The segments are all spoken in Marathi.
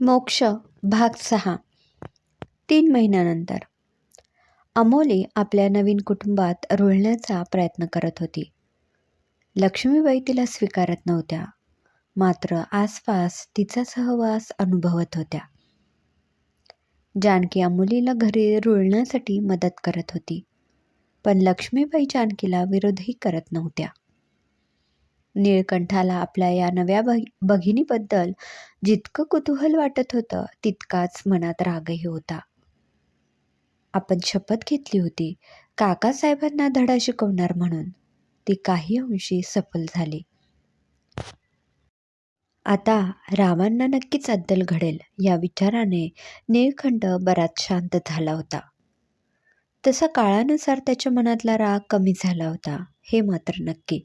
मोक्ष भाग सहा. तीन महिन्यानंतर अमोली आपल्या नवीन कुटुंबात रुळण्याचा प्रयत्न करत होती. लक्ष्मीबाई तिला स्वीकारत नव्हत्या मात्र आसपास तिचा सहवास अनुभवत होत्या. जानकी अमोलीला घरी रुळण्यासाठी मदत करत होती पण लक्ष्मीबाई जानकीला विरोधही करत नव्हत्या. नीळकंठाला आपल्या या नव्या भग भगिनीबद्दल जितकं कुतूहल वाटत होतं तितकाच मनात रागही होता. आपण शपथ घेतली होती. काकासाहेबांना धडा शिकवणार म्हणून. ती काही अंशी सफल झाली. आता रावांना नक्कीच अद्दल घडेल या विचाराने निळखंड बराच शांत झाला होता. तसा काळानुसार त्याच्या मनातला राग कमी झाला होता हे मात्र नक्की.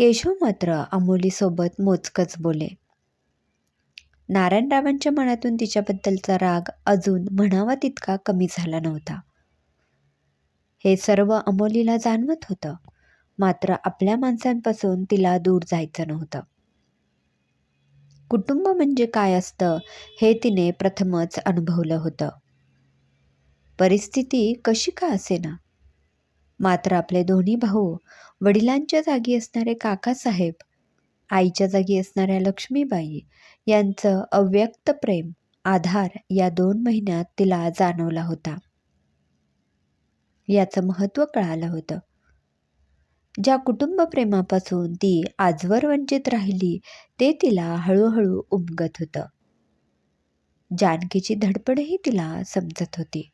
केशव मात्र अमोलीसोबत मोजकच बोले. नारायणरावांच्या मनातून तिच्याबद्दलचा राग अजून म्हणावा तितका कमी झाला नव्हता. हे सर्व अमोलीला जाणवत होतं मात्र आपल्या माणसांपासून तिला दूर जायचं नव्हतं. कुटुंब म्हणजे काय असतं हे तिने प्रथमच अनुभवलं होतं. परिस्थिती कशी का असेना? मात्र आपले दोन्ही भाऊ वडिलांच्या जागी असणारे काकासाहेब आईच्या जागी असणाऱ्या लक्ष्मीबाई यांचं अव्यक्त प्रेम आधार या दोन महिन्यात तिला जाणवला होता. याचं महत्त्व कळालं होतं. ज्या कुटुंबप्रेमापासून ती आजवर वंचित राहिली ते तिला हळूहळू उमगत होतं. जानकीची धडपडही तिला समजत होती.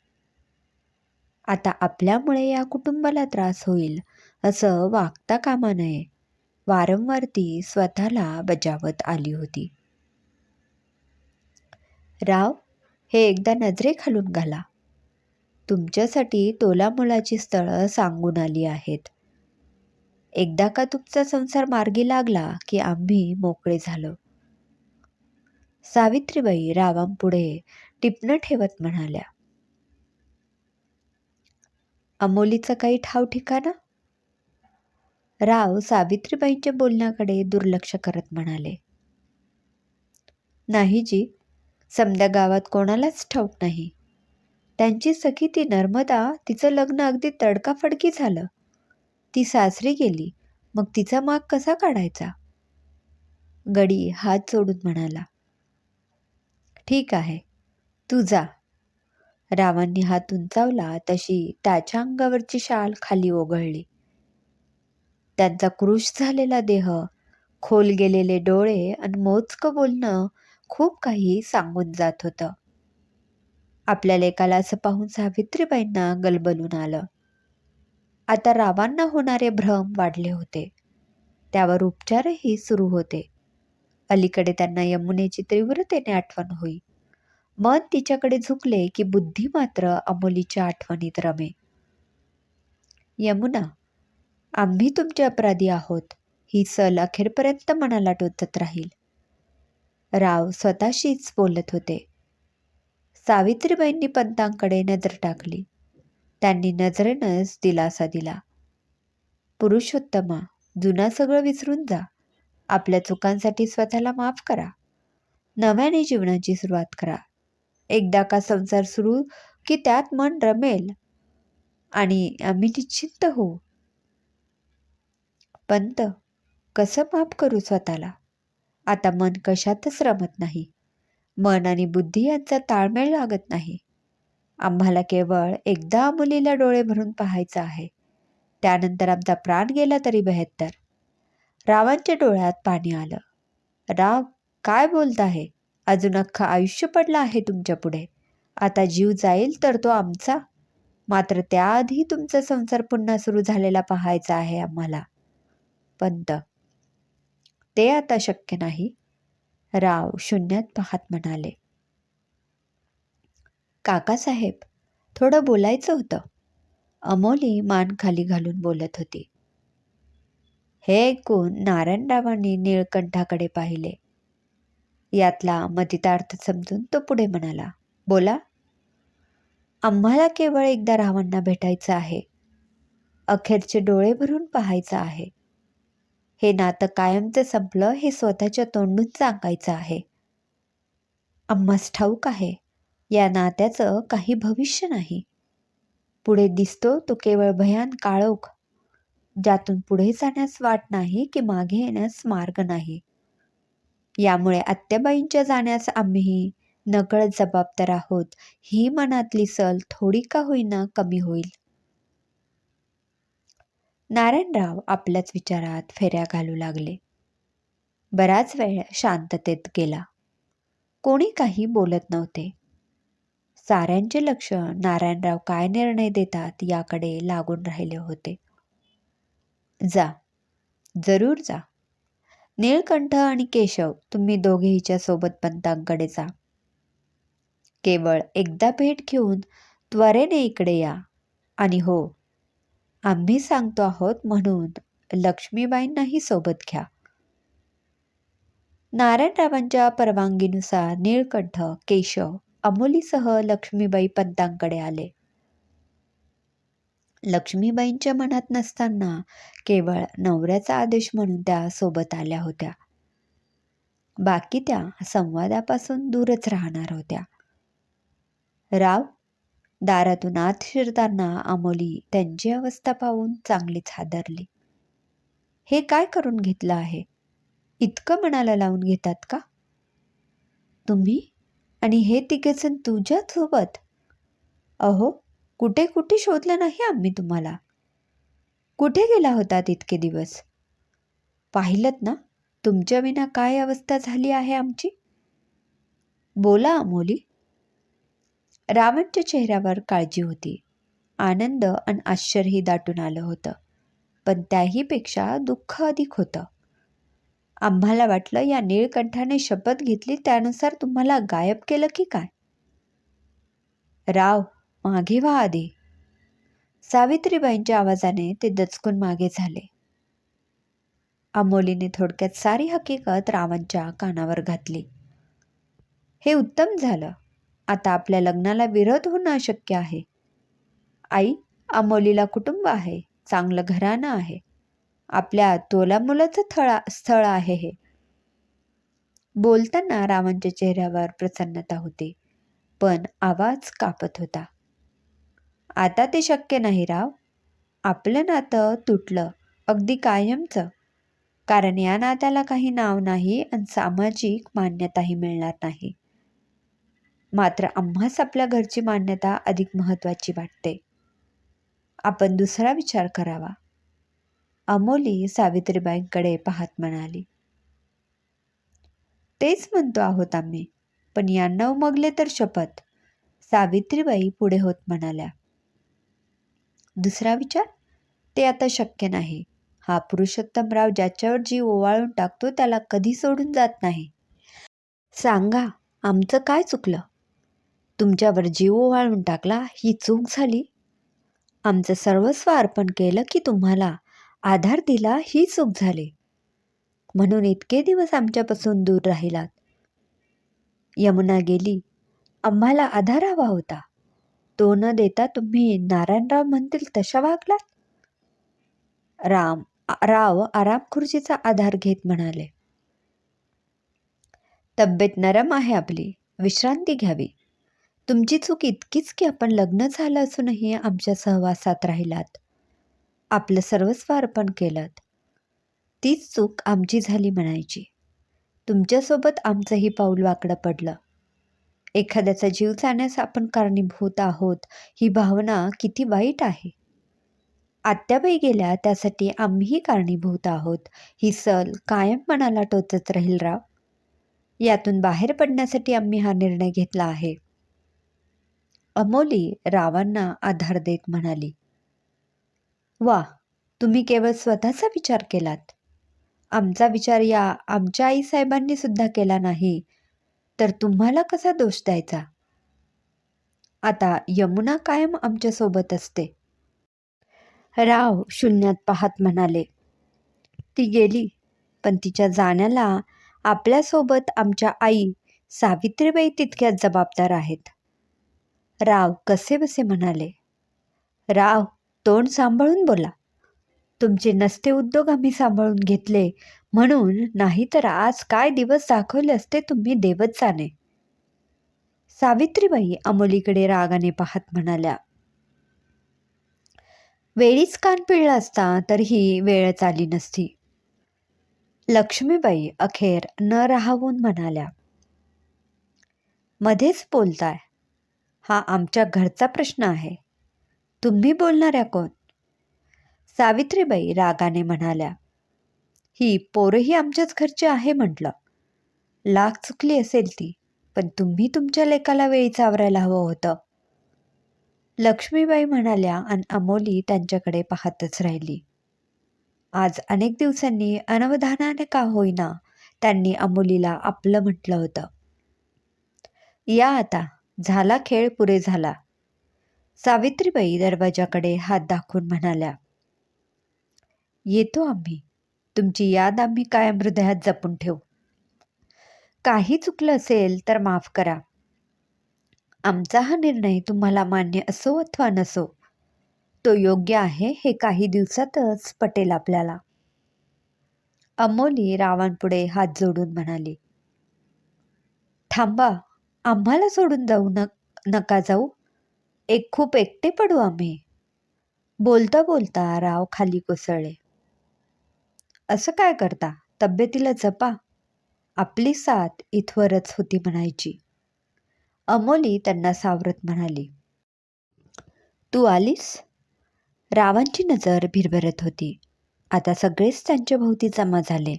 आता आपल्यामुळे या कुटुंबाला त्रास होईल असं वागता कामा नये. वारंवार ती स्वतःला बजावत आली होती. राव हे एकदा नजरे खालून घाला. तुमच्यासाठी तोलामोलाची स्थळं सांगून आली आहेत. एकदा का तुमचा संसार मार्गी लागला की आम्ही मोकळे झालो? सावित्रीबाई रावांपुढे टिपणं ठेवत म्हणाल्या. अमोलीचं काही ठाव ठिकाणा? राव सावित्रीबाईंच्या बोलण्याकडे दुर्लक्ष करत म्हणाले. नाही जी समद्या गावात कोणालाच ठाऊक नाही. त्यांची सखी ती नर्मदा तिचं लग्न अगदी तडकाफडकी झालं. ती सासरी गेली मग तिचा माग कसा काढायचा? गडी हात सोडून म्हणाला. ठीक आहे तू जा. रावांनी हात उंचावला तशी त्याच्या अंगावरची शाल खाली ओघळली. त्यांचा क्रुश झालेला देह खोल गेलेले डोळे आणि मोजकं बोलणं खूप काही सांगून जात होतं. आपल्या लेकाला असं पाहून सावित्रीबाईंना गलबलून आलं. आता रावांना होणारे भ्रम वाढले होते. त्यावर उपचारही सुरू होते. अलीकडे त्यांना यमुनेची तीव्रतेने आठवण होई. मन तिच्याकडे झुकले की बुद्धी मात्र अमोलीच्या आठवणीत रमे. यमुना आम्ही तुमचे अपराधी आहोत ही सल अखेरपर्यंत मनाला टोचत राहील. राव स्वतःशीच बोलत होते. सावित्रीबाईंनी पंतांकडे नजर टाकली. त्यांनी नजरेनंच दिलासा दिला. पुरुषोत्तमा जुना सगळं विसरून जा. आपल्या चुकांसाठी स्वतःला माफ करा. नव्याने जीवनाची सुरुवात करा. एकदा का संसार सुरू की त्यात मन रमेल आणि आम्ही निश्चिंत होऊ पंत कसं माफ करू स्वतःला? आता मन कशातच रमत नाही. मन आणि बुद्धी यांचा ताळमेळ लागत नाही. आम्हाला केवळ एकदा मुलीला डोळे भरून पाहायचं आहे. त्यानंतर आमचा प्राण गेला तरी बेहत्तर. रावांच्या डोळ्यात पाणी आलं. राव काय बोलत आहे अजून अख्खं आयुष्य पडलं आहे तुमच्यापुढे. आता जीव जाईल तर तो आमचा. मात्र त्याआधी तुमचा संसार पुन्हा सुरू झालेला पाहायचा आहे आम्हाला. पंत. ते आता शक्य नाही. राव शून्यात पाहत म्हणाले. काकासाहेब थोडं बोलायचं होतं. अमोली मान खाली घालून बोलत होती. हे ऐकून नारायणरावांनी निळकंठाकडे पाहिले. यातला मतितार्थ समजून तो पुढे म्हणाला बोला. आम्हाला केवळ एकदा रावांना भेटायचं आहे. अखेरचे डोळे भरून पाहायचं आहे. हे नातं कायमचं संपलं हे स्वतःच्या तोंडून सांगायचं आहे. आम्हास ठाऊक आहे या नात्याचं काही भविष्य नाही. पुढे दिसतो तो केवळ भयान काळोख. ज्यातून पुढे जाण्यास वाट नाही की मागे येण्यास मार्ग नाही. यामुळे आत्याबाईंच्या जाण्यास आम्ही नकळत जबाबदार आहोत. ही मनातली सल थोडी का होईना कमी होईल. नारायणराव आपल्याच विचारात फेऱ्या घालू लागले. बराच वेळ शांततेत गेला. कोणी काही बोलत नव्हते. साऱ्यांचे लक्ष नारायणराव काय निर्णय देतात याकडे लागून राहिले होते. जा जरूर जा. नीळकंठ आणि केशव तुम्ही दोघे हिच्या सोबत पंतांकडे जा. केवळ एकदा भेट घेऊन त्वरेने इकडे या. आणि हो आम्ही सांगतो आहोत म्हणून लक्ष्मीबाईंनाही सोबत घ्या. नारायणरावांच्या परवानगीनुसार नीळकंठ केशव अमोलीसह लक्ष्मीबाई पंतांकडे आले. लक्ष्मीबाईंच्या मनात नसताना केवळ नवऱ्याचा आदेश म्हणून त्या सोबत आल्या होत्या. बाकी त्या संवादापासून दूरच राहणार होत्या. राव दारातून आत शिरताना अमोली त्यांची अवस्था पाहून चांगलीच हादरली. हे काय करून घेतलं आहे? इतकं मनाला लावून घेतात का? तुम्ही आणि हे तिघेजण तुझ्यासोबत अहो कुठे कुठे शोधलं नाही आम्ही तुम्हाला? कुठे गेला होतात इतके दिवस? पाहिलं ना तुमच्या विना काय अवस्था झाली आहे आमची? बोला अमोली. रावणच्या चेहऱ्यावर काळजी होती. आनंद आणि आश्चर्यही दाटून आलं होतं पण त्याहीपेक्षा दुःख अधिक होतं. आम्हाला वाटलं या नीळकंठाने शपथ घेतली त्यानुसार तुम्हाला गायब केलं की काय? राव मागे व्हा आधी सावित्रीबाईंच्या आवाजाने ते दचकून मागे झाले. अमोलीने थोडक्यात सारी हकीकत रावांच्या कानावर घातली. हे उत्तम झालं. आता आपल्या लग्नाला विरोध होणं अशक्य आहे. आई अमोलीला कुटुंब आहे चांगलं घराणं आहे. आपल्या तोला मुलाचं थळा स्थळ आहे हे. बोलताना रावांच्या चेहऱ्यावर प्रसन्नता होती पण आवाज कापत होता. आता ते शक्य नाही राव. आपलं नातं तुटलं अगदी कायमचं. कारण या नात्याला काही नाव नाही आणि सामाजिक मान्यताही मिळणार नाही. मात्र आम्हाच आपल्या घरची मान्यता अधिक महत्त्वाची वाटते. आपण दुसरा विचार करावा. अमोली सावित्रीबाईंकडे पाहत म्हणाली. तेच म्हणतो आहोत आम्ही पण यांना उमगले तर शपथ. सावित्रीबाई पुढे होत म्हणाल्या. दुसरा विचार ते आता शक्य नाही. हा पुरुषोत्तमराव ज्याच्यावर जीव ओवाळून टाकतो त्याला कधी सोडून जात नाही. सांगा आमचं काय चुकलं? तुमच्यावर जीव ओवाळून टाकला ही चूक झाली? आमचं सर्वस्व अर्पण केलं की तुम्हाला आधार दिला ही चूक झाली. म्हणून इतके दिवस आमच्यापासून दूर राहिलात. यमुना गेली आम्हाला आधार हवा होता. तो न देता तुम्ही नारायणराव म्हणतील तशा वागलात? राम राव आराम खुर्चीचा आधार घेत म्हणाले. तब्येत नरम आहे आपली विश्रांती घ्यावी. तुमची चूक इतकीच की आपण लग्न झालं असूनही आमच्या सहवासात राहिलात. आपलं सर्वस्व अर्पण केलं तीच चूक आमची झाली म्हणायची. तुमच्यासोबत आमचंही पाऊल वाकडं पडलं. एखाद्याचा जीव जाण्यास आपण कारणीभूत आहोत. ही भावना किती वाईट आहे? आत्याबाई गेल्या त्यासाठी आम्हीही कारणीभूत आहोत. ही सल कायम मनाला टोचत राहील राव. यातून बाहेर पडण्यासाठी आम्ही हा निर्णय घेतला आहे. अमोली रावांना आधार देत म्हणाली वा तुम्ही केवळ स्वतःचा विचार केलात. आमचा विचार या आमच्या आईसाहेबांनी सुद्धा केला नाही. तर तुम्हाला कसा दोष द्यायचा? आता यमुना कायम आमच्यासोबत असते. राव शून्यात पाहत म्हणाले ती गेली पण तिच्या जाण्याला आपल्यासोबत आमच्या आई सावित्रीबाई तितक्याच जबाबदार आहेत. राव कसे बसे म्हणाले राव तोंड सांभाळून बोला. तुमचे नसते उद्योग आम्ही सांभाळून घेतले. म्हणून नाहीतर आज काय दिवस दाखवले असते तुम्ही देवत जाणे सावित्रीबाई अमोलीकडे रागाने पाहत म्हणाल्या. वेळीच कान पिळला असता तर ही वेळच आली नसती. लक्ष्मीबाई अखेर न राहावून म्हणाल्या. मध्येच बोलताय. हा आमच्या घरचा प्रश्न आहे. तुम्ही बोलणाऱ्या कोण? सावित्रीबाई रागाने म्हणाल्या ही पोरही आमच्याच घरची आहे म्हटलं. लाख चुकली असेल ती पण तुम्ही तुमच्या लेकाला वेळी चावरायला हवं होतं. लक्ष्मीबाई म्हणाल्या आणि अमोली त्यांच्याकडे पाहतच राहिली. आज अनेक दिवसांनी अनवधानाने का होईना? त्यांनी अमोलीला आपलं म्हटलं होतं. या आता झाला खेळ पुरे झाला. सावित्रीबाई दरवाजाकडे हात दाखवून म्हणाल्या येतो आम्ही. तुमची याद आम्ही कायम हृदयात जपून ठेवू. काही चुकलं असेल तर माफ करा. आमचा हा निर्णय तुम्हाला मान्य असो अथवा नसो तो योग्य आहे हे काही दिवसातच पटेल आपल्याला. अमोली रावांपुढे हात जोडून म्हणाली थांबा आम्हाला सोडून जाऊ न नका जाऊ. एक खूप एकटे पडू आम्ही. बोलता बोलता राव खाली कोसळले. असं काय करता? तब्येतीला जपा. आपली साथ इथवरच होती म्हणायची. अमोली त्यांना सावरत म्हणाली तू आलीस? रावांची नजर भिरभरत होती. आता सगळेच त्यांच्या भोवती जमा झाले.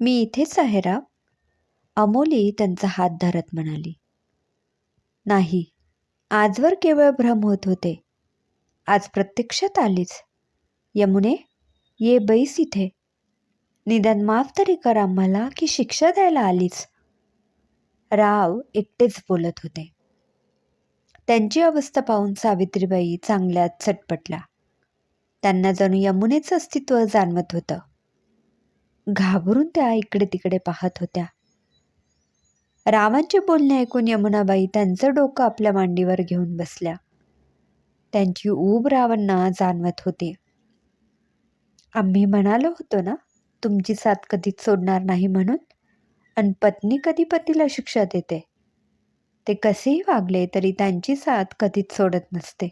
मी इथेच आहे राव. अमोली त्यांचा हात धरत म्हणाली नाही आजवर केवळ भ्रम होत होते. आज प्रत्यक्षात आलीच यमुने ये बैस इथे. निदान माफ तरी कर आम्हाला की शिक्षा द्यायला आलीच. राव एकटेच बोलत होते. त्यांची अवस्था पाहून सावित्रीबाई चांगल्यात चटपटल्या. त्यांना जणू यमुनेचं अस्तित्व जाणवत होतं. घाबरून त्या इकडे तिकडे पाहत होत्या. रावांचे बोलणे ऐकून यमुनाबाई त्यांचं डोकं आपल्या मांडीवर घेऊन बसल्या. त्यांची ऊब रावांना जाणवत होती. आम्ही म्हणालो होतो ना तुमची साथ कधीच सोडणार नाही म्हणून. आणि पत्नी कधी पतीला शिक्षा देते? ते कसेही वागले तरी त्यांची साथ कधीच सोडत नसते.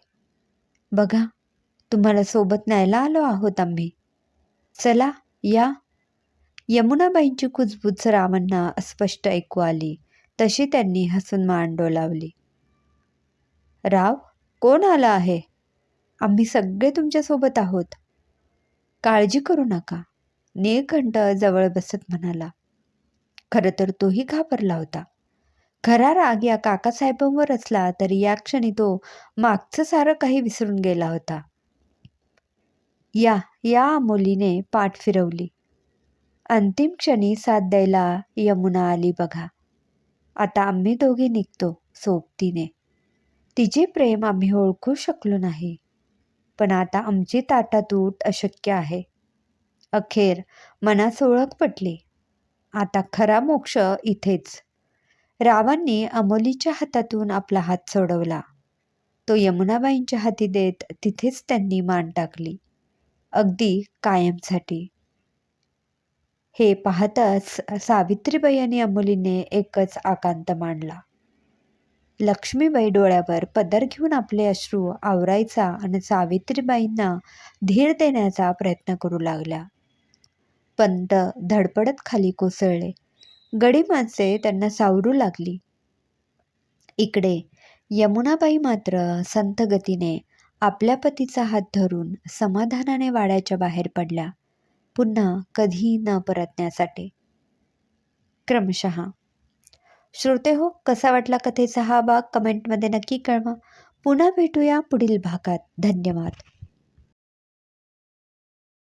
बघा तुम्हाला सोबत न्यायला आलो आहोत आम्ही. चला या. यमुनाबाईंची कुजबूज रावांना अस्पष्ट ऐकू आली. तशी त्यांनी हसून मान डोलावली. राव कोण आला आहे? आम्ही सगळे तुमच्यासोबत आहोत. काळजी करू नका. नीळकंठ जवळ बसत म्हणाला खरं तर तोही घाबरला होता. खरा राग या काकासाहेबांवर असला तरी या क्षणी तो मागचं सारं काही विसरून गेला होता. या या अमोलीने पाठ फिरवली. अंतिम क्षणी साथ द्यायला यमुना आली बघा. आता आम्ही दोघे निघतो सोबतीने. तिचे प्रेम आम्ही ओळखू शकलो नाही. पण आता आमची ताटातूट अशक्य आहे. अखेर मनास ओळख पटली. आता खरा मोक्ष इथेच. रावांनी अमोलीच्या हातातून आपला हात सोडवला. तो यमुनाबाईंच्या हाती देत तिथेच त्यांनी मान टाकली. अगदी कायमसाठी. हे पाहताच सावित्रीबाई आणि अमोलीने एकच आकांत मांडला. लक्ष्मीबाई डोळ्यावर पदर घेऊन आपले अश्रू आवरायचा आणि सावित्रीबाईंना धीर देण्याचा प्रयत्न करू लागल्या. पंत धडपडत खाली कोसळले. गडी माणसे त्यांना सावरू लागली. इकडे यमुनाबाई मात्र संतगतीने आपल्या पतीचा हात धरून समाधानाने वाड्याच्या बाहेर पडल्या. पुन्हा कधी न परतण्यासाठी. क्रमशः श्रोते हो कसा वाटला कथेचा हा भाग? कमेंटमध्ये नक्की कळवा. पुन्हा भेटूया पुढील भागात. धन्यवाद.